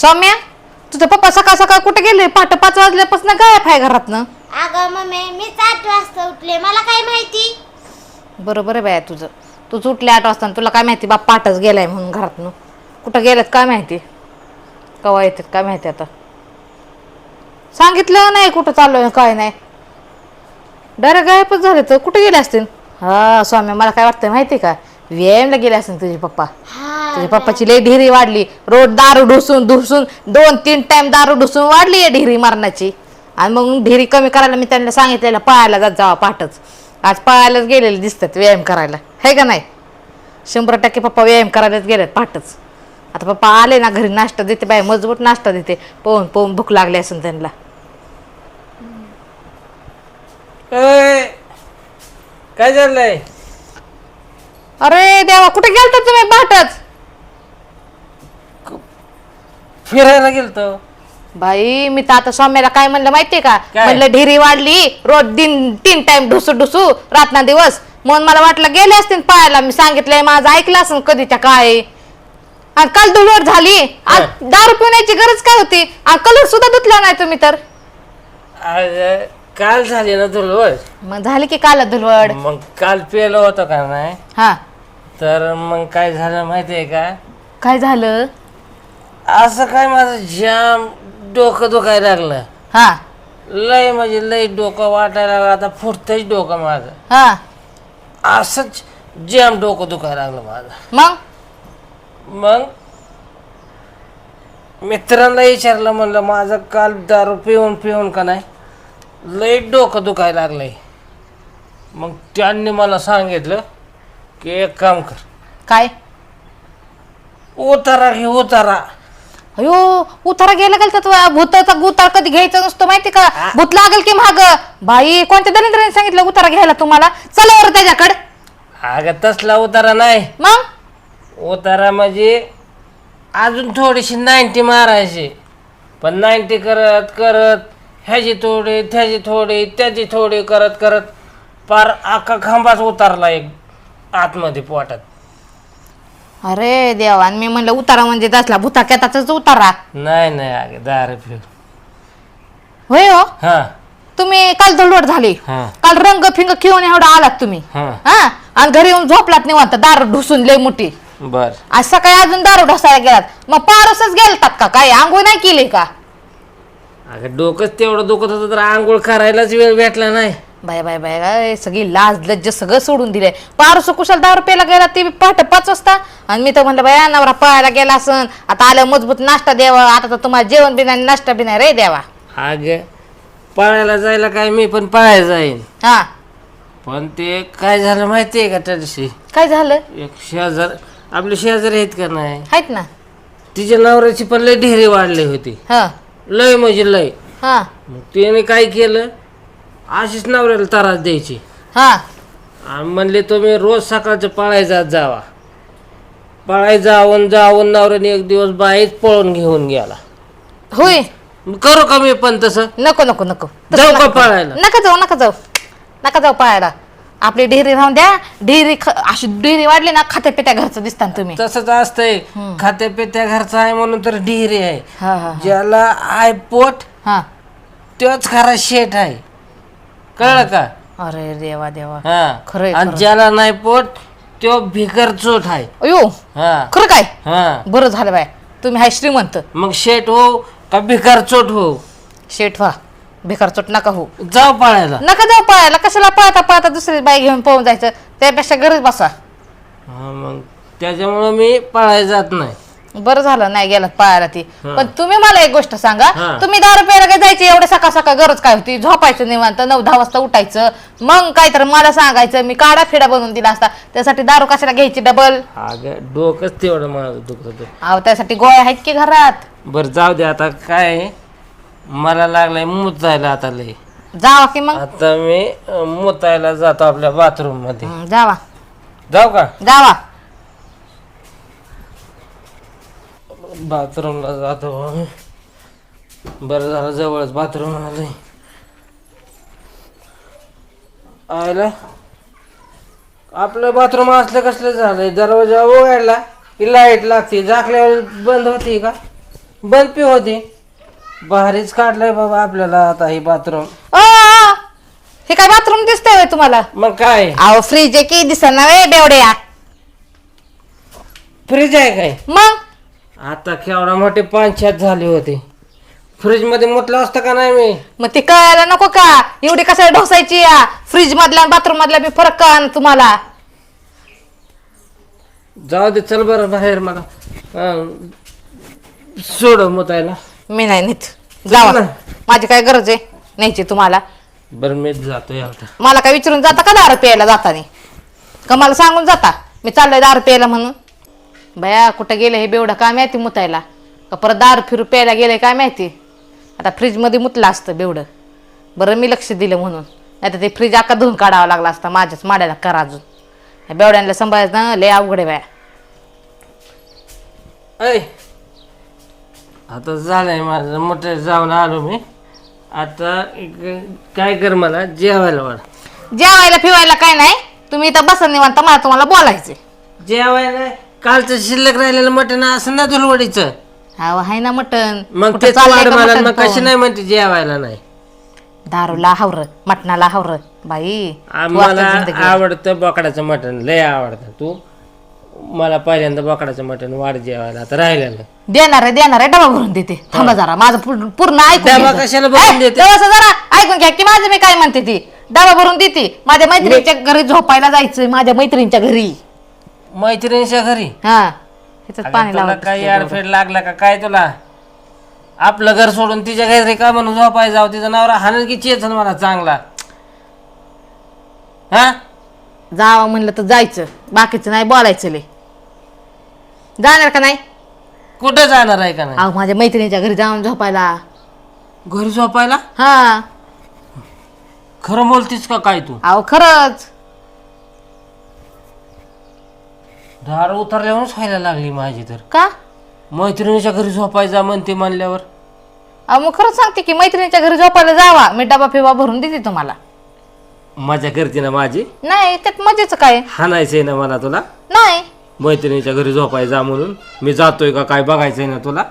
सौम्या तुझा पप्पा सकाळ सकाळ कुठे गेले? पहाटे पाच वाजल्यापासून गायब आहे घरातनं. अगं मम्मी मीच आठ वाजता उठले. मला काय माहिती? बरोबर आहे बाया तुझं. तू उठले आठ वाजता आणि तुला काय माहिती? बाप पाठच गेलाय म्हणून घरातनं. कुठं गेलेत काय माहिती? कवा येतात काय माहिती आता? सांगितलं नाही कुठं चाललोय काय नाही. डायरेक्ट गायबच झाले तर कुठे गेले असतील? हा स्वामी मला काय वाटतं माहिती का? व्यायामला गेले असतील तुझे पप्पा. हा तुझ्या पप्पाची लई ढिरी वाढली. रोज दारू ढुसून ढुसून दोन तीन टाइम दारू ढुसून वाढली आहे ढिरी मारण्याची आणि मग ढिरी कमी करायला मी त्यांना सांगितलेलं पळायला जात जावा पाठच. आज पळायलाच गेलेले दिसतात व्यायाम करायला. हे का नाही? शंभर टक्के पप्पा व्यायाम करायलाच गेलेत पाठच. आता पप्पा आले ना घरी नाश्ता देते बाय मजबूत नाश्ता देते. पोहून पोहून भूक लागली असेल त्यांना. काय चाललंय अरे देवा कुठे गेलता तुम्ही पाठच? फिरायला गेलतो. बाई मी तर आता स्वामीला काय म्हणलं माहितीये का? काय? म्हणलं ढिरी वाढली रोज दिन तीन टाइम ढुसू ढुसू रातना दिवस. म्हणून मला वाटलं गेले असतील पाहायला. मी सांगितलंय माझं ऐकलं असेल कधीच्या काय. आणि काल धुलवड झाली. आज दारू पिण्याची गरज काय होती? आणि कलर सुद्धा धुतला नाही तुम्ही तर. आज काल झाली ना तुला मग झाली की काल धुलवड मग काल पेलो होतो का नाही? हा. तर मग काय झालं माहितीये का? काय झालं? असं काय माझं जाम डोकं दुखायला लागलं. हा. लय म्हणजे लय डोकं वाटायला लागलं आता फुटतंच डोकं माझं. हा. असंच जाम डोकं दुखायला लागलं माझं. मग? मग? मित्रांना विचारलं म्हणलं माझं काल दारू पिऊन पिऊन का नाही? लई डोकं दुखायला लागलंय. मग त्यांनी मला सांगितलं की एक काम कर. काय? उतारा घे उतारा. अयो उतारा गेला गेला तर भूताचा गुतार कधी घ्यायचा नसतो माहिती का? भूत लागेल की महाग बाई कोणत्या दलिंद्राने सांगितलं उतारा घ्यायला तुम्हाला? चला बरं त्याच्याकडे. अगं तसला उतारा नाही. मग? उतारा म्हणजे अजून थोडीशी नाईन्टी मारायची. पण नाईन्टी करत करत ह्याची थोडी त्याची थोडी त्याची थोडी करत करत पार अख्खा खांबाच उतारला एक आतमध्ये पोटात. अरे देवा आणि मी म्हणलं उतारा म्हणजे दसला भूता केताचाच उतारा. नाही नाही अगं दारू पिऊ होय हो? हां. तुम्ही काल धुलवड झाली. हां. काल रंग फिंग खेळून एवढा आलात तुम्ही. हां. हा? आणि घरी येऊन झोपलात निवांत दारू ढुसून लय मोठी. बर. आज सकाळी अजून दारू ढसायला गेलात. मग पारसच गेलतात का काय? आंघोळ नाही केली का? अगं डोकंच तेवढं दुखत होतं तर आंघोळ करायलाच वेळ भेटला नाही. बाय बाय बाय बाय सगळी लाज लज्ज सगळं सोडून दिलंय. पारस कुशाल दारू प्यायला गेला ते बी पहाटे पाच वाजता. आणि मी तर म्हणलं बाया नवरा पळायला गेला असन. आता आलं मजबूत नाश्ता द्यावा. आता तर तुम्हाला जेवण बी नाही नाश्ता बी नाही रे द्यावा अगं पळायला जायला काय मी पण पळायला जाईन. हा. पण ते काय झालं माहिती आहे का त्या दिवशी काय झालं? एक शेजार आपले शेजारी आहेत का नाही? आहेत ना. तिच्या नवऱ्याची पण लय ढेरी वाढली होती. हा. लय म्हणजे लय. हा. मग त्याने काय केलं? अशीच नवऱ्याला त्रास द्यायची. हा. आणि म्हणले तुम्ही रोज सकाळचं पळायचा जावा. पळाय जाऊन जाऊन नवऱ्याने एक दिवस बाईच पळून घेऊन गेला. होय. करू का मी पण तसं? नको नको नको. जाऊ का पळायला? नका जाऊ नका जाऊ. नका जाऊ पाहायला आपली डेअरी राहून द्या. डेअरी अशी डेअरी वाढली ना खात्या पित्या घरचं दिसतात तुम्ही. तसंच असतंय. खात्या पित्या घरचा आहे म्हणून तर ढिरी आहे. हा हा ज्याला आय पोट हा. तोच खरा शेठ आहे. कळलं का? अरे देवा देवा. हा. खरंय, आणि खरं. ज्याला नाही पोट तो भिकर चोट आहे. अयो हा. खरं काय? हा. बरं झालं बाय. तुम्ही हाय श्रीमंत. मग शेठ हो का भिकार चोट हो? शेठ व्हा. भिकार चोट नका हो. जाऊ पाळायला. नका जाऊ पळायला. कशाला पळता पळता दुसरी बाई घेऊन पळून जायचं? त्यापेक्षा गरज बसा. हा मग त्याच्यामुळं मी पळायला जात नाही. बरं झालं नाही गेलात पळायला ती. पण तुम्ही मला एक गोष्ट सांगा हा. तुम्ही दारू प्यायला काय जायचे? एवढे सकाळ सकाळ गरज काय होती? झोपायचं निवांत नऊ दहा वाजता उठायचं. मग काय तर मला सांगायचं मी काढा फिडा बनवून दिला असता. त्यासाठी दारू कशाला घ्यायची? डबल? अगं डोकंच तेवढं माझं दुखत होतं अहो त्यासाठी गोळ्या आहेत की घरात? बरं जाऊ दे आता. काय? मला लागलंय मुतायला आता लय. जावा की मग. आता मी अं, मुतायला जातो आपल्या बाथरूममध्ये. हं, जावा. जाऊ का? जावा. बाथरूमला जातो. बरं झालं जवळच बाथरूम आलंय. आयला. आपलं बाथरूम असलं कसलं झालंय? दरवाजा उघडला की लाइट लागते. झाकल्यावर बंद होती का? बल्बी होते. भारीच काढलंय बाबा आपल्याला आता हे बाथरूम. हे काय बाथरूम दिसतंय होय तुम्हाला? मग काय? अहो फ्रीज आहे की दिसना वे बेवड्या फ्रीज आहे काय? मग? आता केवढा मोठे पाच छत झाले होते. फ्रीजमध्ये म्हटलं असतं का नाही मी? मग ते कळायला नको का? एवढी कसं ढोसायची या? फ्रीज मधल्या बाथरूम मधल्या बी फरक कळा तुम्हाला. जाऊ दे चल बरं बाहेर मला. अं, सोड मुतायला. मी नाही नेत. जावा. नाही. माझी काय गरज आहे? न्यायची तुम्हाला. बरं मीच जातोय आता मला काय विचारून जाता का दारू प्यायला जातानी? का मला सांगून जाता? मी चाललोय दारू प्यायला म्हणून. बया कुठं गेलं हे बेवढं काय माहिती मुतायला? का परत दारू फिरू प्यायला गेलंय काय माहिती? आता फ्रीजमध्ये मुतलं असतं बेवढं. बरं मी लक्ष दिलं म्हणून. नाही तर ते फ्रीज अख्खा धुवून काढावा लागला असता माझ्याच माड्याला करा अजून. बेवड्यांना सांभाळायचं ना लय अवघड आहे बाया. ऐ आता झालंय माझं मोठं जाऊन आलो मी. आता एक- काय कर मला जेवायला वाढ. जेवायला फिवायला काय नाही. तुम्ही इथं बसा निवांत मला तुम्हाला बोलायचे जेवायला? कालचं शिल्लक राहिलेलं मटण असं ना धुलवडीचं. हा आहे ना मटण. मग कुठं ते चाललंय वाढ का मला मटण मग कशी? नाही म्हणते जेवायला नाही. दारूला हावर मटणाला हावर. बाई तू मला जिंदगी- आवडतं बोकडाचं मटण लय आवडतं. तू मला पहिल्यांदा बोकडाचं मटण वाढ जेवायला आता राहिलेलं. देणार आहे देणार आहे डबा भरून देते. थांबा जरा माझं पूर्ण पूर्ण ऐकून डबा घ्यायचं. कशाला भरून ए, देते? जरा ऐकून घ्या की माझं मी काय म्हणते ती? डबा भरून देते. माझ्या मैत्रिणीच्या घरी झोपायला जायचं माझ्या मैत्रिणीच्या घरी. मैत्रिणीच्या घरी. हा ह्याच्यात पाणी तुला लावत काही अडफेड लागला का? काय तुला? आपलं घर सोडून तिच्या घरी का म्हणून झोपाय जाऊ? तिचा नवरा हाणल की चेचन मला चांगला? हा? जावं म्हणलं तर जायचं. बाकीचं नाही बोलायचं लय. जाणार का नाही? कुठं जाणार आहे का नाही? अहो माझ्या मैत्रिणीच्या घरी जाऊन झोपायला. घरी झोपायला? हा. खरं बोलतीस का काय तू? अहो खरंच. दार उतरल्यावरच व्हायला लागली माझी तर. का? मैत्रिणीच्या घरी झोपायचा म्हणते म्हणल्यावर. अहो मग खरंच सांगते की मैत्रिणीच्या घरी झोपायला जावा. मी डबा फिबा भरून देते तुम्हाला. मजा करते ना माझी? नाही त्यात मजेच काय? हाणायचंय ना मला तुला? नाही. मैत्रिणीच्या घरी झोपायचा म्हणून. मी जातोय का काय बघायचंय ना तुला?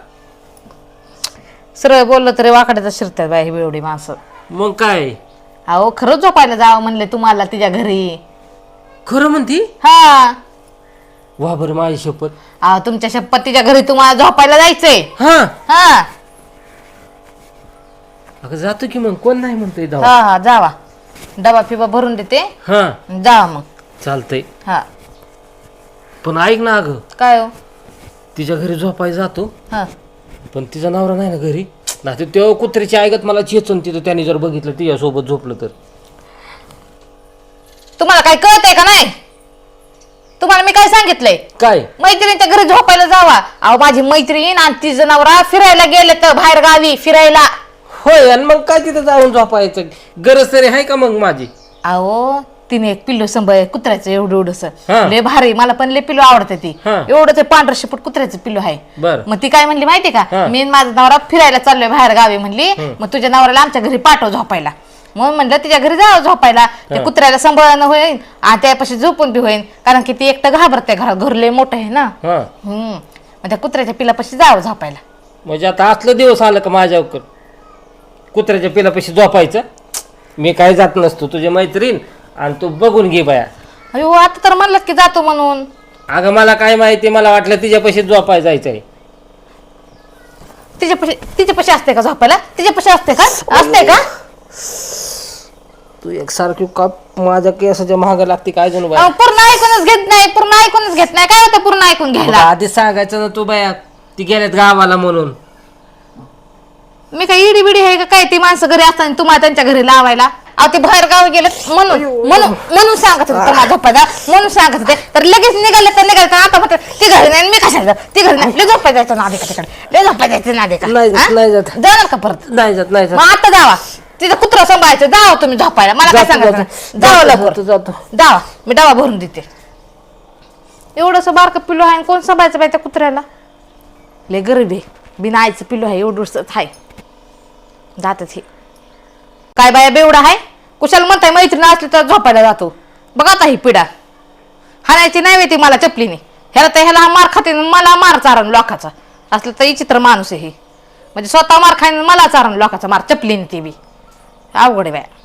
सरळ बोललं तरी वाकड्याचा शिरतात बाई ही एवढी माणसं. मग काय? अहो खरंच झोपायला जावं म्हणले तुम्हाला तिच्या घरी. खरं म्हणती? हा. वा बरं माझी शपथ. अहो तुमच्या शपथ तिच्या घरी तुम्हाला झोपायला जायचंय. हा. हा. अगं जातो की मग. कोण नाही म्हणतोय धावा हा हा जावा. डबा फिबा भरून देते. हा. जावा मग. चालतंय. हा. पण ऐक ना अगं. काय हो? तिच्या घरी झोपाय जातो. हा. पण तिचा नवरा नाही ना घरी. नाही तर तेव्हा कुत्र्याची ऐकत मला चेचून तिथं त्याने जर बघितलं तिच्यासोबत झोपलं तर. तुम्हाला काय कळतंय का नाही? मी काय सांगितलंय? काय? मैत्रिणीच्या घरी झोपायला जावा. अहो माझी मैत्रीण आणि तिचं नवरा फिरायला गेले तर बाहेर गावी फिरायला. होय आणि मग काय तिथं जाऊन झोपायचं? गरज तरी आहे का मग माझी? अहो तिने एक पिल्लू संभाळ कुत्र्याचं एवढं एवढंस हा. लय भारी मला पण लय पिल्लू आवडते ती. हा. एवढं ते पांढरं शिपट कुत्र्याचं पिल्लू आहे. बर. मग ती काय म्हणली माहिती का. मी आणि माझा नवरा फिरायला चाललोय बाहेर गावी म्हणली. मग तुझ्या नवऱ्याला आमच्या घरी पाठव झोपायला. मग म्हणलं तिच्या घरी जावं झोपायला. ते कुत्र्याला सांभाळणं होईल आणि त्यापाशी झोपून बी होईल कारण की ती एकटं घाबरते घरात. घर लय मोठं आहे ना. हा. हम्म. मग त्या कुत्र्याच्या पिलापाशी जावं झोपायला. म्हणजे आता असलं दिवस आलं का माझ्यावर कुत्र्याच्या पिलापाशी झोपायचं? मी काय जात नसतो तुझी मैत्रीण. आणि तू बघून घे बाया. अयो आता तर म्हणलं की जातो म्हणून. अगं मला काय माहिती मला वाटलं तिच्यापाशी झोपाय जायचंय तिच्यापाशी तिच्यापाशी असते का झोपायला? तिच्यापाशी असते का? असते का? तू एकसारखी का माझ्या केसाच्या महाग लागते काय जणू बाया अहो, पूर्ण ऐकूनच घेत नाही पूर्ण ऐकूनच घेत नाही. काय होतं पूर्ण ऐकून घ्यायला? आधी सांगायचं ना तू बाया ती गेल्यात गावाला म्हणून. मी काय इडी बिडी आहे का? काय ती माणसं घरी असताना तुम्हाला त्यांच्या घरी लावायला? अहो ते बाहेर गावी गेले म्हणून म्हणून म्हणून सांगत होते तुम्हाला झोपायला म्हणून सांगत होते. तर लगेच निघाले तर निघाले तर आता म्हणतात ती घरी नाही आणि मी कशाला जाऊ? ती घरी नाही. लय झोपाय जायचं नादे का तिकडे. लय झोपाय जायचं नादे का नाही जात, हा? नाही जात. जाणार का परत? नाही जात नाही जात. मग आता जावा. तिथं कुत्रा सांभाळायचं. जावा तुम्ही झोपायला. मला काय जातो, सांगायचं? जातो. जावा जातो, लवकर. जातो, जावा. मी डावा भरून देते. एवढंसं बारकं पिल्लू आहे आणि कोण सांभाळायचं बाई त्या कुत्र्याला? लय गरीब आहे. बिना आईचं पिल्लू आहे. एवढंच आहे जातच हे. काय बाया बेवडा आहे कुशाला म्हणताय मैत्रीण असली तर झोपायला जातो. बघा आता ही पिढा. हाणायची नाही ती मला चपलीने. ह्याला तर ह्याला मार खाते आणि मला मार चारण लोकाचा. असलं तर चित्र माणूस आहे हे. म्हणजे स्वतः मार खाईन मला चारण लोकांचा मार. चपलीने ती बी. अवघड आहे बाया